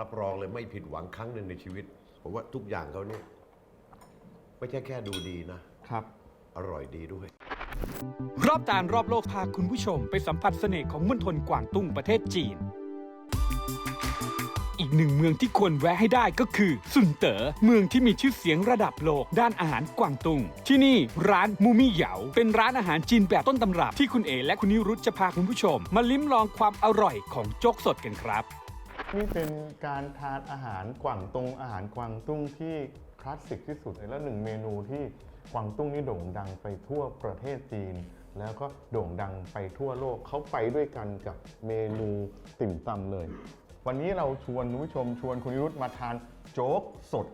รับรองเลยไม่ผิดหวังครั้งหนึ่งในชีวิต ผมว่าทุกอย่างเขาเนี่ย ไม่ใช่แค่ดูดีนะ ครับ อร่อยดีด้วย รอบจานรอบโลกพาคุณผู้ชมไปสัมผัสเสน่ห์ของมณฑลกวางตุ้งประเทศจีน อีกหนึ่งเมืองที่ควรแวะให้ได้ก็คือซุนเตอ๋อเมืองที่มีชื่อเสียงระดับโลกด้านอาหารกวางตุ้งที่นี่ร้านมูมี่เหยา เป็นร้านอาหารจีนแบบต้นตำรับที่คุณเอและคุณนิรุธจะพาคุณผู้ชม มาลิ้มลองความอร่อยของโจ๊กสดกันครับ นี่เป็นการทานอาหารกวางตุงอาหารกวางตุ้งที่คลาสสิกที่สุดเลยแล้วหนึ่งเมนูที่กวางตุ้งนี่โด่งดังไปทั่วประเทศจีน แล้วก็โด่งดังไปทั่วโลกเขาไปด้วยกันกับเมนูติ่มซำเลย วันนี้เราชวนคุณผู้ชมชวนคุณนิรุธมาทานโจ๊กสด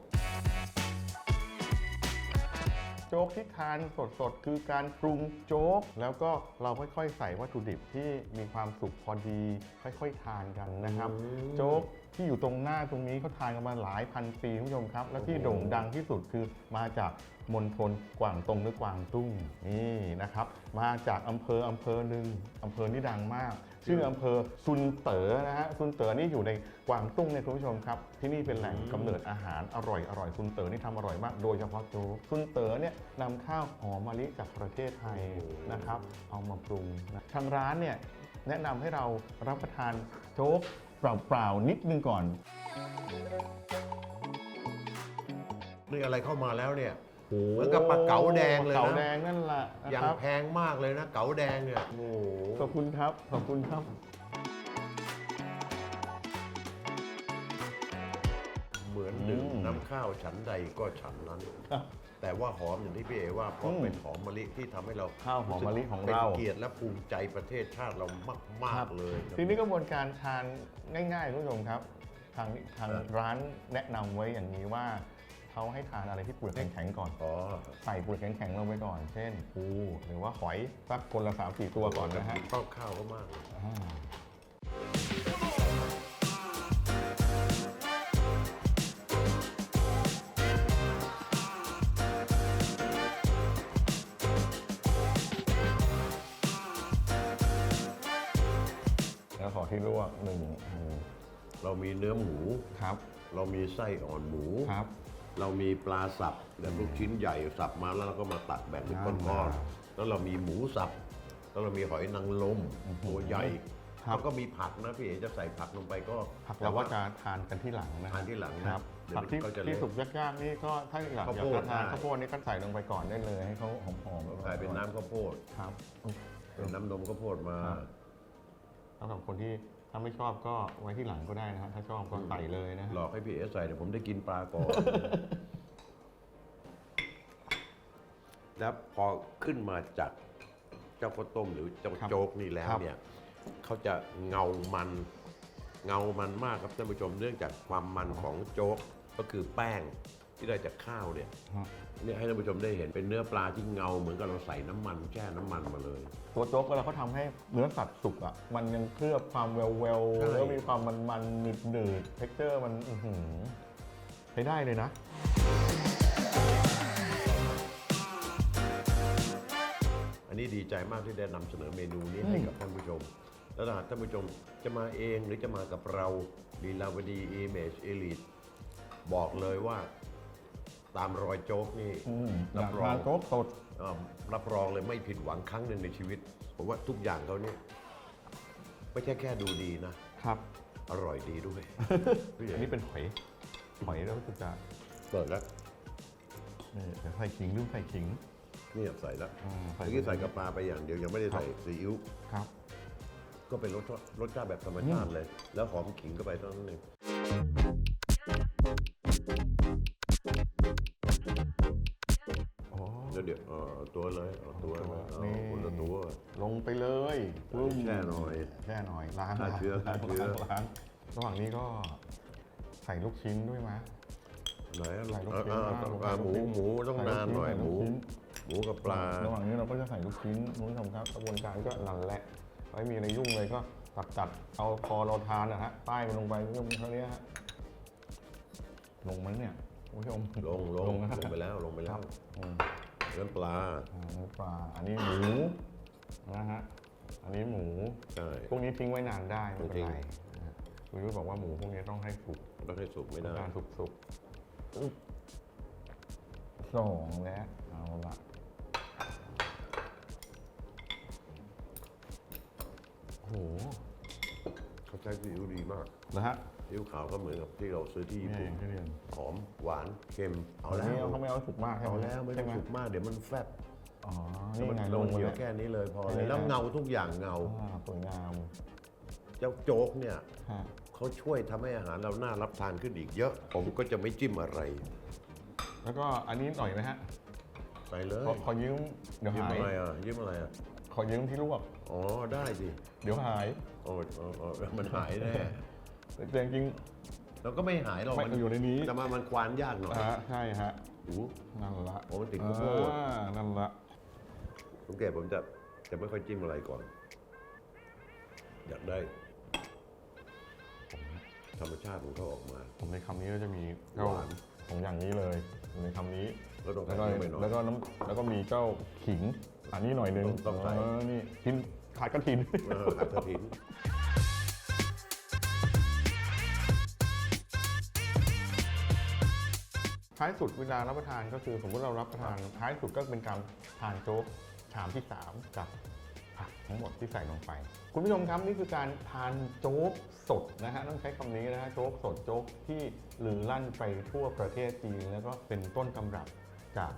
โจ๊กที่ทานสดๆ คือการปรุงโจ๊ก แล้วก็เราค่อยๆ ใส่วัตถุดิบที่มีความสุกพอดี ค่อยๆ ทานกันนะครับอืมโจ๊กที่อยู่ตรงหน้าตรงนี้เขาทานกันมาหลายพันปีคุณผู้ชมครับ และที่โด่งดังที่สุดคือมาจาก มณฑลกวางตงหรือกวางตุ้งนี่นะครับ มาจากอำเภออำเภอหนึ่งอำเภอที่ดังมาก ชื่ออำเภอซุนเต๋อนะฮะซุนเต๋อนี่อยู่ในกวางตุ้งเนี่ยคุณผู้ชมครับ ที่นี่เป็นแหล่งกำเนิดอาหารอร่อยอร่อยซุนเต๋อนี่ทำอร่อยมากโดยเฉพาะโจ๊กซุนเต๋อเนี่ยนำข้าวหอมมะลิจากประเทศไทยนะครับ เอามาปรุงนะทางร้านเนี่ยแนะนำให้เรารับประทานโจ๊กเปล่าๆนิดนึงก่อนนี่อะไรเข้ามาแล้วเนี่ย เหมือนกับปลาเก๋าแดงเลยนะ เก๋าแดงนั่นแหละนะอย่างครับ แพงมากเลยนะ เก๋าแดงเนี่ยโอ้ขอบคุณครับ ขอบคุณครับ เหมือนหนึ่งอืมน้ำข้าวฉันใดก็ฉันนั้น ครับแต่ว่าหอมอย่างที่พี่เอว่าเพราะอืมเป็นหอมมะลิที่ทำให้เราข้าวหอมมะลิของเป็นเราเกียรติและภูมิใจประเทศชาติเรามาก ๆ เลยทีนี้กระบวนการทานง่ายๆคุณผู้ชมครับ ทางทางครับร้านแนะนำไว้อย่างนี้ว่า เขาให้ทานอะไรที่เปลือกแข็งๆก่อนอ๋อใส่เปลือกแข็งๆลงไปก่อน เช่นปูหรือว่าหอยสักคนละสามสี่ตัวก่อนนะฮะชอบข้าวก็มากเลยอ่า แล้วขอที่ลวกหนึ่งหมูเรามีเนื้อหมู ครับ เรามีไส้อ่อนหมู ครับ เรามีปลาสับแบบลูกชิ้นใหญ่สับมาแล้วเราก็มาตัดแบ่งเป็นก้อนอ่าๆแล้วเรามีหมูสับ แล้วเรามีหอยนางรมตัวใหญ่ครับแล้วก็มีผักนะพี่เอ๋จะใส่ผักลงไปก็ผักเราก็จะทานกันที่หลังนะทานที่หลังนะครับเดี๋ยวผักที่ก็จะที่เละสุกยากๆนี่ก็ถ้าอยากข้าวอยาโพกดจะทานได้ข้าวโพดนี่ก็ใส่ลงไปก่อนได้เลย ให้เขาหอมๆกลายเป็นน้ำข้าวโพดครับเป็นน้ำนมข้าวโพดมาครับสำหรับคนที่ ถ้าไม่ชอบก็ไว้ที่หลังก็ได้นะฮะถ้าชอบก็ใส่เลยนะฮะหลอกให้พี่เอ๋ใส่เดี๋ยวผมได้กินปลาก่อน แล้วพอขึ้นมาจากเจ้าข้าวต้มหรือเจ้าโจ๊กนี่แล้วเนี่ยเขาจะเงามัน เงามันมากครับท่านผู้ชมเนื่องจากความมันของโจ๊กก็คือแป้ง ที่ได้จากข้าวเนี่ยฮะเนี่ยให้ท่านผู้ชมได้เห็นเป็นเนื้อปลาที่เงาเหมือนกับเราใส่น้ำมันแช่น้ำมันมาเลย ตัวโจ๊กเวลาเขาทำให้เนื้อสัตว์สุกอะ มันยังเคลือบความแววแววๆใช่ แล้วมีความมันมันๆหนืดหนืดเท็กเจอร์มันอื้อหือใช้ได้เลยนะ อันนี้ดีใจมากที่ได้นำเสนอเมนูนี้ให้กับท่านผู้ชม แล้วถ้าหากท่านผู้ชมจะมาเองหรือจะมากับเราลีลาวดีเอเมจเอลิทบอกเลยว่า ตามรอยโจ๊กนี่อืมอรัยาบกรอทานงโจ๊กสดอ่ารับรองเลยไม่ผิดหวังครั้งหนึ่งในชีวิตผมว่าทุกอย่างเขาเนี่ยไม่ใช่แค่ดูดีนะ ครับ อร่อยดีด้วยพี่อันเอ๋นี้เป็นหอย หอยแล้วก็จะเปิดแล้วนี่เดี๋ยวใส่ขิงลืมใส่ขิง นี่ใส่แล้วอ่าใส่ เมื่อกี้ใส่กับปลาไปอย่างเดียวยังไม่ได้ใส่ซีอิ๊วครับ ก็เป็นรสชาติรสชาติแบบธรรมชาติเลย แล้วหอมขิงเข้าไปเท่านั้นเอง ละตัวลงไปเลยใส่แช่หน่อยแช่หน่อยล้างฆ่าเชื้อล้างฆ่าเชื้อ ล้างล้างระหว่างนี้ก็ใส่ลูกชิ้นด้วยมั้ยไหนอะใส่ลูกเออชิ้นเออนะต้องอ่าหมูหมูต้องใส่ลูกนานชิ้นหน่อยใส่หลูมูกชิ้น หมูกับปลา ระหว่างนี้เราก็จะใส่ลูกชิ้นคุณผู้ชมครับกระบวนการก็นั่นแหละไม่มีอะไรยุ่งเลยก็ตัดตัดๆเอาพอเราทานนะฮะป้ายมันลงไปคุณผู้ชมเท่านี้ฮะลงมันเนี่ยคุณผู้ชมลงลงลนะงไปแล้วลงไปแล้วอืมเนื้อปลา อ่าน้ำปลา อันนี้หมู นะฮะ อันนี้หมู ใช่ พวกนี้ทิ้งไว้นานได้ไม่เป็นไรจริงนะฮะคุณยุ้ยบอกว่าหมูพวกนี้ต้องให้สุกต้องให้สุกไม่ได้การสุกสุกอึ๊บสองแล้วเอาละโอ้โหเขาใช้ซีอิ๊วดีมากนะฮะ ซีอิ๊วขาวก็เหมือนกับที่เราซื้อที่ญี่นี่ปุ่นที่เรียน หอมหวานเค็ม เอาเอาแล้แล้ววเขาไม่เอาให้สุกมากใช่เอาไหมแล้วไม่ต้องใช่ห สุกมากเดี๋ยวมันแฟบอ๋อ นี่ไงลลงงเดีมายวแล้วแค่นี้เลยพอใช่เลยแล้วฮะเงาทุกอย่างเงาอ่าสวยงาม เจ้าโจ๊กเนี่ยฮะเขาช่วยทำให้อาหารเราน่ารับทานขึ้นอีกเยอะ ผมก็จะไม่จิ้มอะไร แล้วก็อันนี้หน่อยไหมฮะใส่เลยขอขอยืมเดี๋ยวยิ้มหายอะไรอะยิ้มอะไรอะขอยืมที่ลวกอ๋อได้สิเดี๋ยวหายโอ้โอ้โอ้มันหายแน่แต่จริงเราก็ไม่หายหรอกไม่อยู่ในนี้แต่มามันควานยากหน่อยๆอ่าใช่ฮะอู้นั่นละโอ้มันติดโกโก้อ่านั่นละ สังเกตผมจะจะไม่ค่อยจิ้มอะไรก่อน อยากได้ธรรมชาติของเขาออกมา ผมในคำนี้ก็จะมีเจ้าหวานของอย่างนี้เลย ในคำนี้แล้วต้องแล้ใส่วก็เพิ่มไปหน่อยแล้วก็น้ำแล้วก็มีเจ้าขิง อันนี้หน่อยนึงต้องต้องใส่เออนี่กินขาดกระถิน เออขัดกระถินท้ายสุดเวลารับประทานก็คือสมมติเรารับประทานท้ายสุดก็เป็นการทานโจ๊ก ชามที่ 3 กับผักทั้งหมดที่ใส่ลงไป คุณผู้ชมครับนี่คือการทานโจ๊กสดนะฮะต้องใช้คำนี้นะฮะโจ๊กสดโจ๊กที่ลือลั่นไปทั่วประเทศจีน แล้วก็เป็นต้นตำรับจาก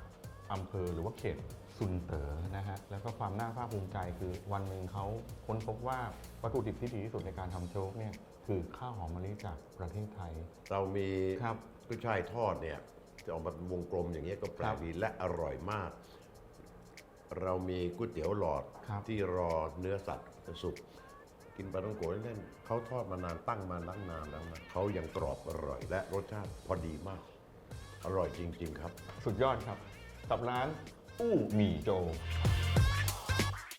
อำเภอหรือว่าเขตซุนเต๋อนะฮะแล้วก็ความน่าภาคภูมิใจคือวันหนึ่งเขาค้นพบว่าวัตถุดิบที่ดีที่สุดในการทำโจ๊กเนี่ยคือข้าวหอมมะลิจากประเทศไทย เรามีครับ กุ้ยช่ายทอดเนี่ยจะออกมาเป็นวงกลมอย่างเงี้ยก็แปลครักบดีและอร่อยมาก เรามีก๋วยเตี๋ยวหลอดครับ ที่รอเนื้อสัตว์สุก กินปลาต้องโกะเล่นๆเขาทอดมานานตั้งมาตั้งนานแล้วนะเขายังกรอบอร่อย และรสชาติพอดีมาก อร่อยจริง ๆ ครับ สุดยอดครับ กับร้านอู้หมี่โจ